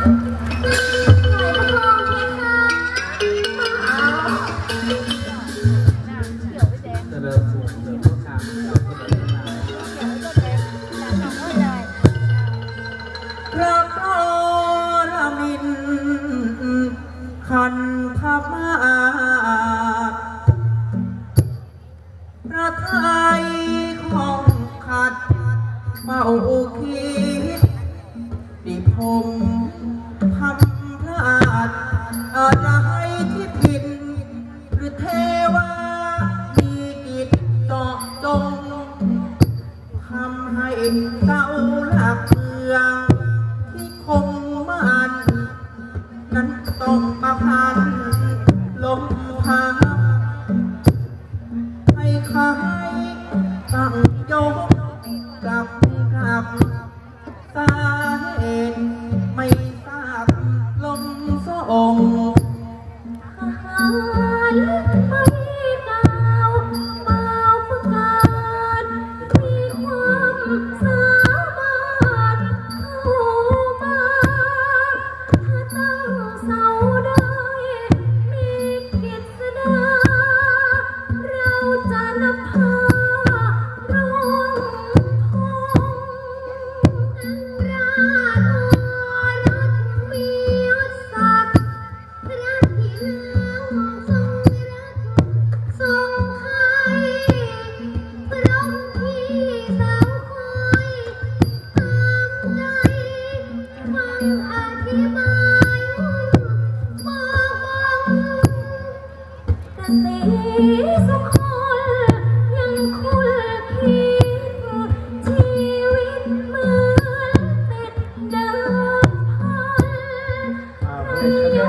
พุทธาเจริญพุทธาพระกรมินขันธมาพระไทยของขัดเมาคิ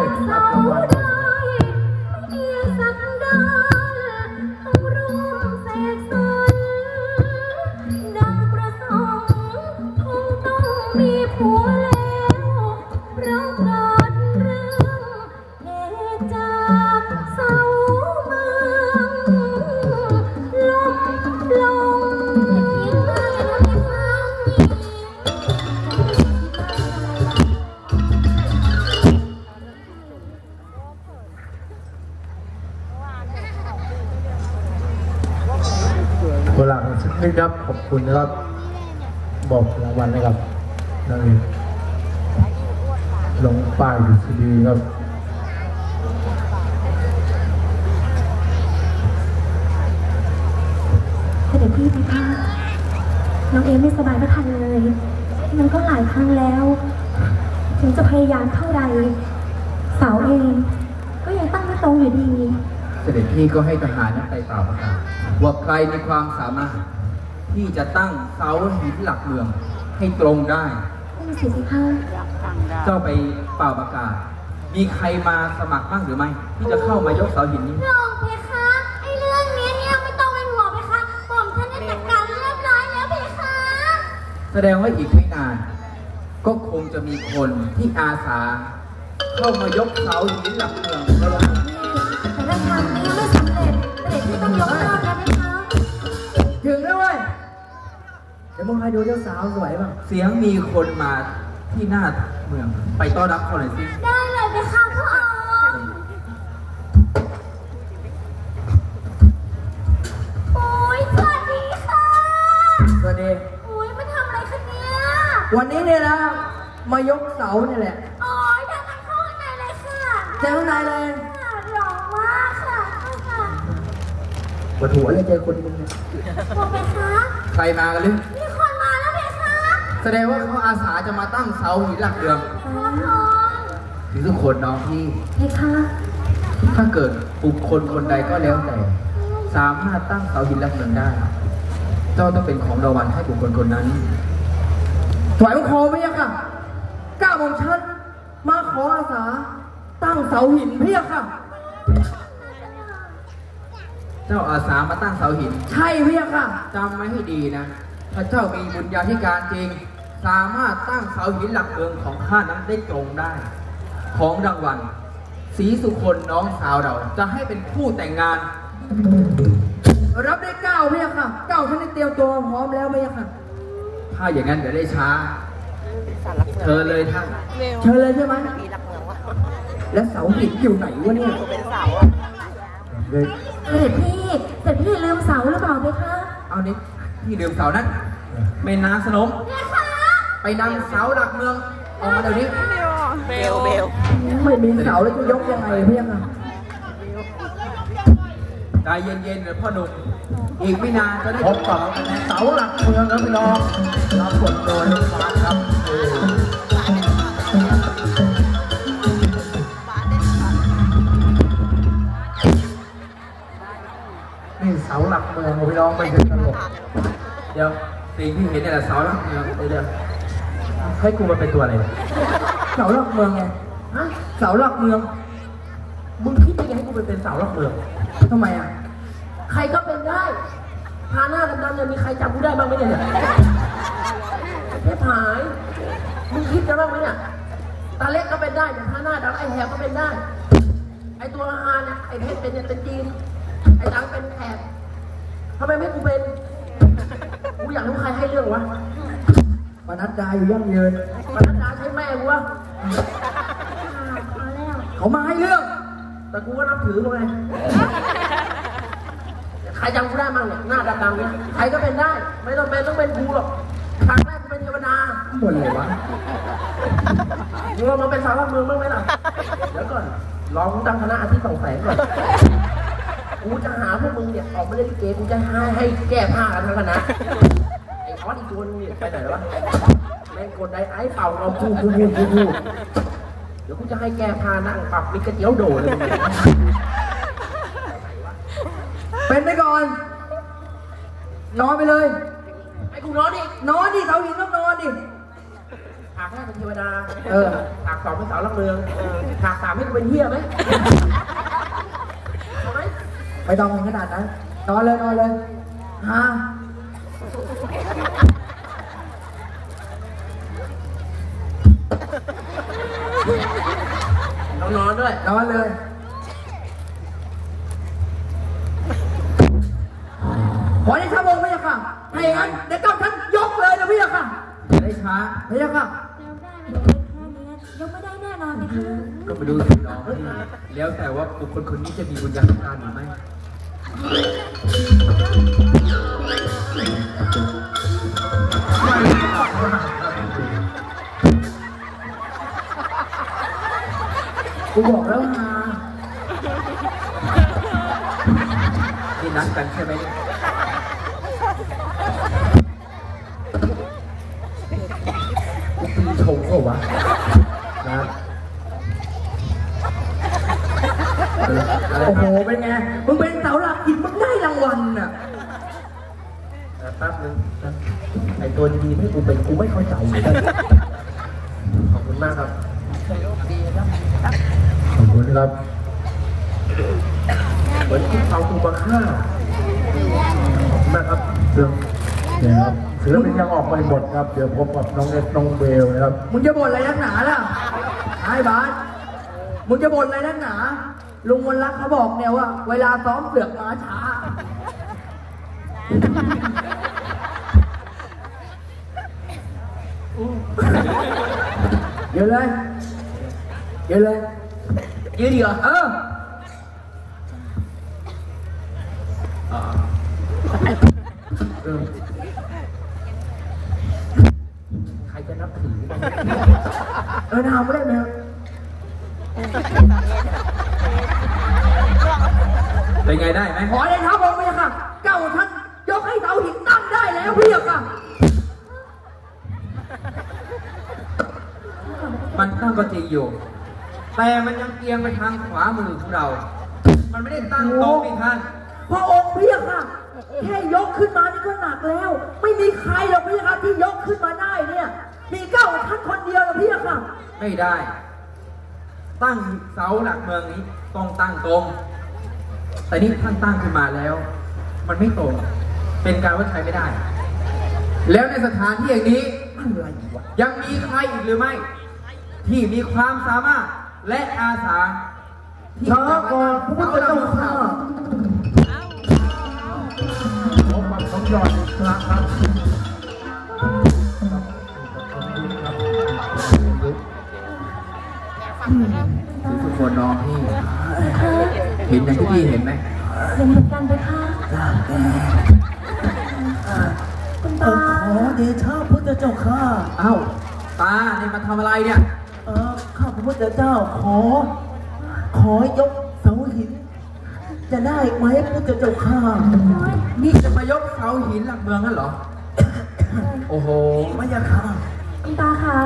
เลังสักนิดครับ ขอบคุณนะครับ บอกรางวัลนะครับนั่นเองลงป้ายดูซีดีครับเสด็จพี่พี่คะน้องเอไม่สบายไม่ทันเลย มันก็หลายครั้งแล้ว ถึงจะพยายามเท่าใดเสาเอง ก็ยังตั้งไม่ตรงอยู่ดี เสด็จพี่ก็ให้ทหารนั้นไปเปล่าประกาศว่าใครมีความสามารถ ที่จะตั้งเสาหินหลักเมืองให้ตรงได้ไม่มีสิทธิ์สิคะเจ้าไปเป่าประกาศ มีใครมาสมัครบ้างหรือไม่ ที่จะเข้ามายกเสาหินนี้รองเพคะไอเรื่องนี้เนี่ยไม่ต้องเป็นห่วงเพคะผมท่านได้จัดการเรียบร้อยแล้วเพคะแสดงว่าอีกไม่นาน ก็คงจะมีคนที่อาสา เข้ามายกเสาหินหลักเมืองแล้วล่ะ แต่ถ้าครั้งนี้ไม่สำเร็จ เดี๋ยวมึงให้ดูเจ้าสาวสวยบ้างเสียงมีคนมาที่หน้าเมือง ไปต้อนรับเขาหน่อยสิได้เลยเพคะพ่อองค์โอ้ยสวัสดีค่ะ สวัสดีโอ้ยมาทำอะไรคะเนี่ย วันนี้เนี่ยนะ มายกเสาเนี่ยแหละโอ้ยเดินทางเข้าข้างในเลยค่ะเจอข้างในเลยค่ะหล่อมากค่ะเข้าค่ะปวดหัวเลยเจอคนมึงเนี่ยบอกเพคะ ใครมากันหรือ มีคนมาแล้วเพคะ แสดงว่าเขาอาสาจะมาตั้งเสาหินหลักเมืองพ่อพรถึงทุกคนน้องพี่เพคะถ้าเกิดบุคคลคนใดก็แล้วแต่ สามารถตั้งเสาหินหลักเมืองได้ เจ้าต้องเป็นของรางวัลให้บุคคลคนนั้นถวายบังคมไหมยังค่ะก้าวของฉันมาขออาสา ตั้งเสาหินเพียค่ะ เจ้าอาสามาตั้งเสาหิน ใช่เพียค่ะจำไว้ให้ดีนะ ถ้าเจ้ามีบุญญาธิการจริง สามารถตั้งเสาหินหลักเมืองของข้านั้นได้ตรงได้ ของรางวัลศรีสุคนน้องสาวเรา จะให้เป็นคู่แต่งงาน รับได้เก้าเพียค่ะเก้าฉันได้เตรียมตัวมาพร้อมแล้วเพียค่ะ ถ้าอย่างนั้นเดี๋ยวได้ช้าฝเชิญเลยท่านเชิญเลยใช่ไหมแล้วเสาหินอยู่ไหนวะเนี่ยเด็กเสด็จพี่เสด็จพี่ลืมเสาหรือเปล่าเพคะเอานี่พี่ดื่มเสานั้นแม่นางสนม ไปนำเสาหลักเมืองออกมาเดี๋ยวนี้ เบลเบลไม่มีเสาแล้วจะยกยังไงพี่ยังอะใจเย็นๆนะพ่อหนุ่มอีกไม่นานจะได้พบกับเสาหลักเมืองครับพี่น้องรับบทโดยฟ้าครับเออนี่เสาหลักเมืองครับพี่น้องไม่ใช่ตลกเดี๋ยวสิ่งที่เห็นเนี่ยแหละเสาหลักเมืองเดี๋ยวเดี๋ยว ให้กูมาเป็นตัวอะไรเนี่ยเสาหลักเมืองไงฮะเสาหลักเมือง มึงคิดยังไงให้กูไปเป็นเสาหลักเมืองทำไมอะ ใครก็เป็นได้ พาหน้าดำๆเนี่ยมีใครจำกูได้บ้างไหมเนี่ยเทพหาย มึงคิดจะบ้างไหมเนี่ย ตาเล็กก็เป็นได้เนี่ยพาหน้าดำไอ้แหบก็เป็นได้ ไอ้ตัวฮาเนี่ย ไอ้เพชรเป็นเนี่ยเป็นจีน ไอ้ดังเป็นแถบทำไมไม่กูเป็น กูอยากรู้ใครให้เรื่องวะ ปนัดดาอยู่ยั่งยืนปนัดดาใช้แม่กูวะเอาแล้วเขามาให้เรื่อง แต่กูก็นับถือมึงไงใครจำกูได้มั่งเนี่ยหน้าดำๆเนี่ยใครก็เป็นได้ ไม่ต้องเป็นต้องเป็นกูหรอกครั้งแรกกูเป็นเทวดาหมดเลยวะมึงลองมาเป็นสาวหลักเมืองบ้างไหมล่ะเดี๋ยวก่อนลองตั้งคณะอาทิตย์สองแสงก่อนกูจะหาพวกมึงเนี่ยออกมาเล่นลิเกกูจะให้ให้แก้ผ้ากันทั้งคณะไอ้ออสอีกตัวนึงเนี่ยไปไหนวะแม่งกดไดไอ้เป่าเราพูดพูดพูดพูดพูดเดี๋ยวกูจะให้แก้ผ้านั่งปรับมีกระเจียวโดดเลยมึงเนี่ยเป็นไปก่อน นอนไปเลย ไอ้กูนอนอีกนอนดิเสาหินต้องนอนดิฉากแรกเป็นเทวดา เออฉากสองเป็นสาวหลักเมืองฉากสามให้กูเป็นเฮียไหมเอาไหมไม่ต้องถึงขนาดนั้น นอนเลยนอนเลยฮะ ต้อง นอนด้วย นอนเลย ขอให้ข้าพงศ์พระยาค่ะถ้าอย่างนั้นเดี๋ยวเก้าท่านยกเลยนะพี่ยาค่ะจะได้ช้าพระยาค่ะแล้วได้เลยแค่นี้ยกไม่ได้แน่นอนเพคะก็ไปดูสิน้องแล้วแต่ว่าบุคคลคนนี้จะมีบุญญาธิการหรือไม่ กูบอกแล้วฮะนี่นัดกันใช่ไหมเนี่ยกูปีชงเขาวะนะโอ้โห เป็นไง มึงเป็นเสาหลักหินมึงได้รางวัลน่ะแต่แป๊บนึงนะไอตัวดีๆที่กูเป็นกูไม่เข้าใจเหมือนกันขอบคุณมากครับขอบ คุณครับเหมือนคุณเอากูมาฆ่าขอบคุณมากครับเรื่องนะครับศิลปินยังออกมาหมดครับ เดี๋ยวพบกับน้องเอ็ดน้องเบลนะครับมึงจะบ่นอะไรนักหนาล่ะไอ้บาสมึงจะบ่นอะไรนักหนา ลุงมนรักเขาบอกเนี่ยว่า เวลาซ้อมเสือกมาช้า เดี๋ยวเลย เดี๋ยวเลย ยืดดีเหรอเออเรื่องใครจะนับถือบ้างเออทำไม่ได้ไหมครับเป็นไงได้ไหมขอเลยครับผมพี่ค่ะเก้าท่านยกให้เสาหินตั้งได้แล้วพี่ค่ะ มันตั้งก็จริงอยู่ แต่มันยังเอียงไปทางขวามือของเรา มันไม่ได้ตั้งตรงนี่ท่าน พระองค์พี่ค่ะ แค่ยกขึ้นมานี่ก็หนักแล้ว ไม่มีใครหรอกพี่ค่ะที่ยกขึ้นมาได้เนี่ย มีเก้าท่านคนเดียวนะพี่ค่ะไม่ได้ ตั้งเสาหลักเมืองนี้ต้องตั้งตรง แต่นี่ท่านตั้งขึ้นมาแล้ว มันไม่ตรง เป็นการว่าใช้ไม่ได้ แล้วในสถานที่อย่างนี้อะไรวะยังมีใครอีกหรือไม่ ที่มีความสามารถ และอาสาที่ช้าก่อนพระพุทธเจ้าค่ะพบกับน้องยอดครั้งครับขอบคุณครับทุกคนน้องพี่เห็นอย่างที่พี่เห็นไหมเห็นเหมือนกันไปค่ะคุณตาอขอเดชะพุทธเจ้าข้าเอ้าตาเนี่ยมาทำอะไรเนี่ย เออข้าพระพุทธเจ้าขอ ขอยกเสาหิน จะได้ไหมพุทธเจ้าข้านี่จะมายกเสาหินหลักเมืองนั่นเหรอ โอ้โหพระยาค่ะคุณตาคะ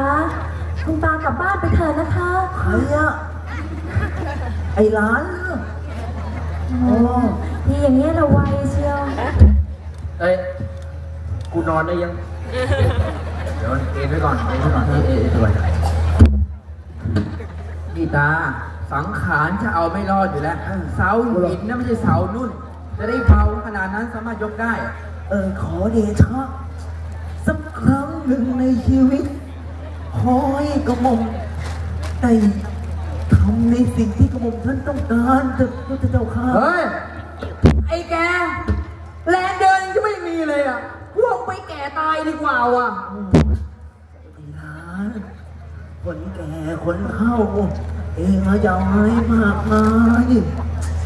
คุณตากลับบ้านไปเถอะนะคะใครอะไอ้หลานเหรอโอ้ทีอย่างเงี้ยเราไวเชียวเอ้ยกูนอนได้ยัง เดี๋ยวเอ็นไว้ก่อนเอ็นไว้ก่อนเอ็นเอ็นเอ็น ไว้นี่ตา สังขารจะเอาไม่รอดอยู่แล้ว เสาหินนะไม่ใช่เสานุ่น จะได้เบาขนาดนั้นสามารถยกได้ เออขอเดชะสักครั้งหนึ่งในชีวิตขอให้กระหม่อมได้ทำในสิ่งที่กระหม่อมท่านต้องการเถิดพุทธเจ้าข้าเฮ้ย ไอ้แก แรงเดินยังไม่มีเลยอะ พวกไปแก่ตายดีกว่าว่ะ ไอ้หลานคนแก่ คนเข้า เองอาอย่าให้มากมาย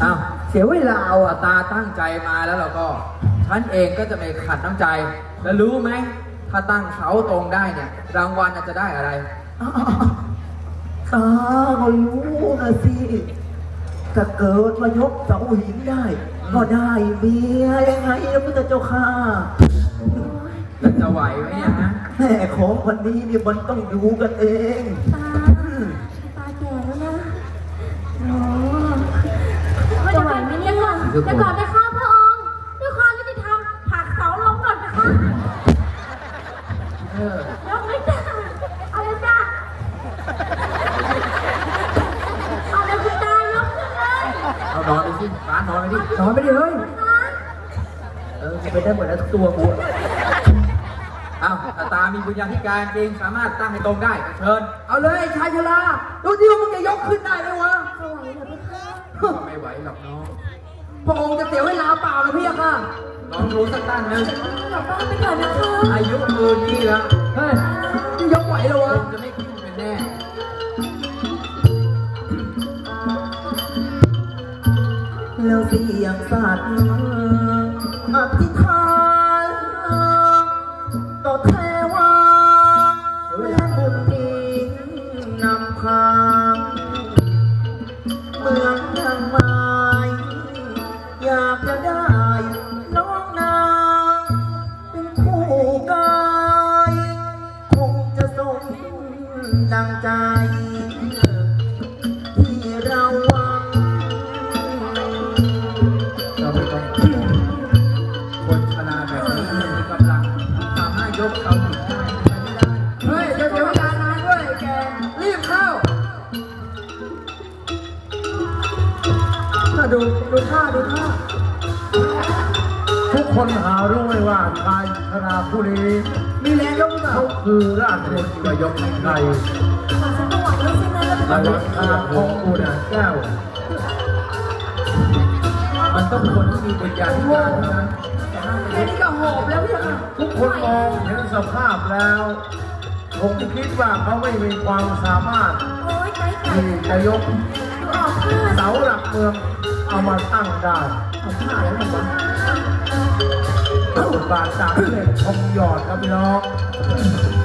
อ้าวเสียเวลาเอาอะตาตั้งใจมาแล้วเราก็ฉันเองก็จะไม่ขัดน้ำใจ แล้วรู้ไหม ถ้าตั้งเสาตรงได้เนี่ย รางวัลจจะได้อะไรอ้าวตาก็รู้นะสิถ้าเกิดมายกเสาหินได้ ก็ได้เมียยังไงนะพุทธเจ้าข้าแล้วจะไหวไหมเนี่ยฮะ แม่ของวันนี้เนี่ยมันต้องดูกันเอง ตา ตาแก่แล้วนะโอ้จะไหวไหม เนี่ยค่ะเดี๋ยวก่อนนะคะพระองค์ด้วยความยุติธรรมผลักเสาลงก่อนนะคะเออยกไม่ได้เอาเลยจ้ะเอาเลยคุณตายกขึ้นเลยเอานอนไปสิฟ้านอนไปดินอนไปดิเฮ้ยนะคะเออไปได้หมดแล้วทุกตัวกูอะอ้าวถ้าตามีบุญญาธิการจริงสามารถตั้งให้ตรงได้ก็เชิญเอาเลยชายชราดูที่ว่ามึงจะยกขึ้นได้ไหมวะจะไหวเหรอพี่คะก็ไม่ไหวหรอกน้อง พระองค์จะเสียเวลาเปล่านะพี่อะค่ะลองรู้สักตั้งหนึงกลับบ้านไปก่อนนะคะอายุมือนี้แล้วเฮ้ยนี่ยกไหวเหรอควะงจะไม่ขึ้นเป็นแน่แล้วเสียงสัตว์อธิษฐานต่อเท ดูท่าดูท่าทุกคนหารู้ไหมว่าชายชราผู้นี้มีแรงยกหรือเปล่าเขาคือราชบุตรที่ยกให้ใครขอฉันก็ไหวแล้วใช่ไหมแล้วระวังทางของอุณาแก้ว มันต้องคนที่มีบุญญาธิการเท่านั้นแค่นี้ก็หอบแล้วพี่อะค่ะทุกคนมองเห็นสภาพแล้วคงคิดว่าเขาไม่มีความสามารถโอ๊ยไก่ไก่ที่จะยกดูออกค่ะเสาหลักเมือง เอามาตั้งได้เอาท่าแล้วมันวะบทบาทจากเล็กชมยอดครับพี่น้อง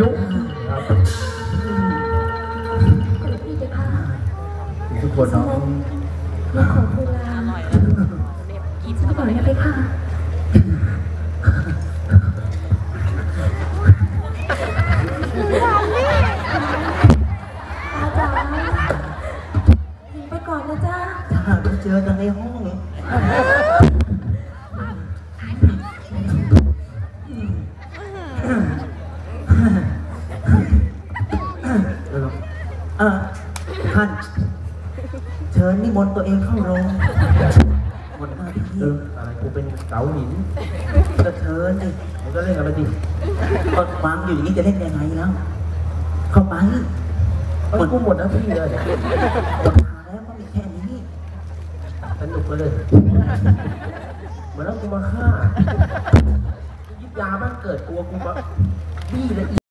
ยุครับพี่เจ้าค่ะทุกคนเนาะลูกของคุณลาฉันไปก่อนนะเพคะ เออท่านเชิญนิมนต์ตัวเองเข้าโรงหมดหน้าที่เอออะไรกูเป็นเสาหินก็เชิญดิมึงก็เล่นกันไปดิก็วางอยู่อย่างนี้จะเล่นยังไงแล้วเข้าไปเออกูหมดหน้าที่เลยเนี่ยหมดทางแล้วก็มีแค่นี้สนุกไปเลยเหมือนแล้วกูมาฆ่ายึดยาบ้านเกิดกลัวกูมาบี้ละ